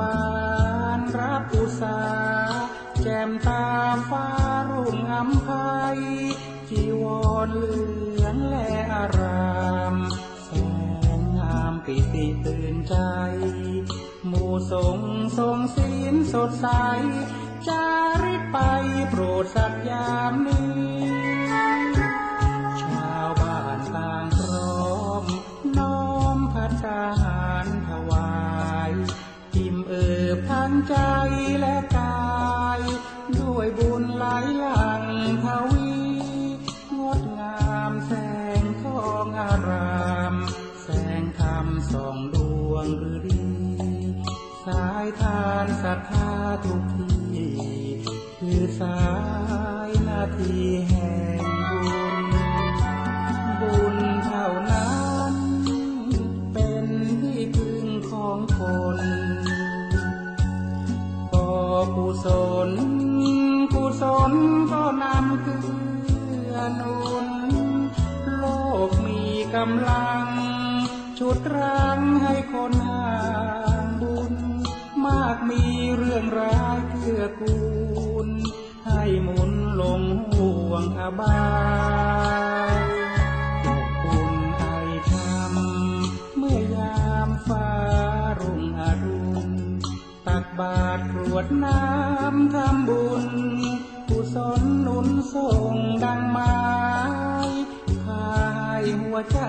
บานรับอุษาแจ่มตาฟ้ารุ่งอำไพจีวรเหลืองและอารามแสงงามปิติตื่นใจมูสงทรงศีลสดใส จาริกไปโปรดสัตยามนี้ ใจและกาย ด้วยบุญไหลหลังทวี งดงามแสงทองอาราม แสงธรรมส่องดวงฤดี สายทานศรัทธาทุกที คือสายนาทีแห่ง กุศลก็นำเกื้อหนุนโลกมีกำลัง ชุดรังให้คนหางบุญ มากมีเรื่องร้ายเกื้อกูล ให้หมุนลงห่วงอบาย กรวดน้ำทำบุญกุศลนุนส่งดังไม้พาให้หัวใจ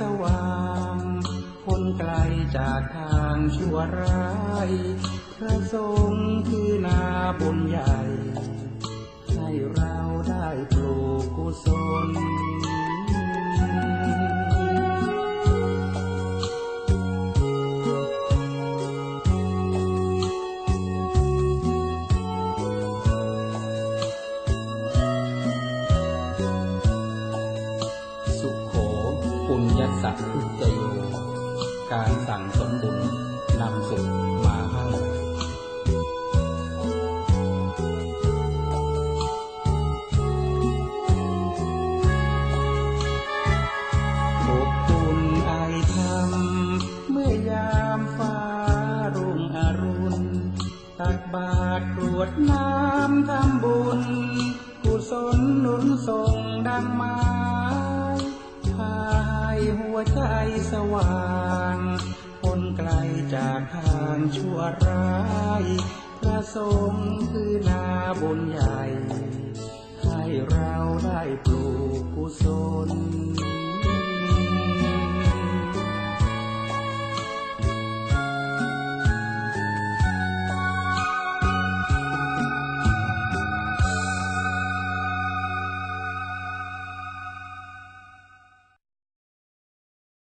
สว่างพ้นไกลจากทางชั่วร้ายพระสงคือนาบุญใหญ่ ให้เราได้ปลูกกุศล สัตพุจโย การสั่งสมบุญนำสุขมาให้อบอุ่นไอธรรมเมื่อยามฟ้ารุ่งอรุณตักบาตรกรวดน้ำทำบุญ กุศลหนุนส่งดังม้พ ว่างคนไกลจากทางชั่วร้าย พระสงฆ์คือนาบุญใหญ่ ให้เราได้ปลูกกุศล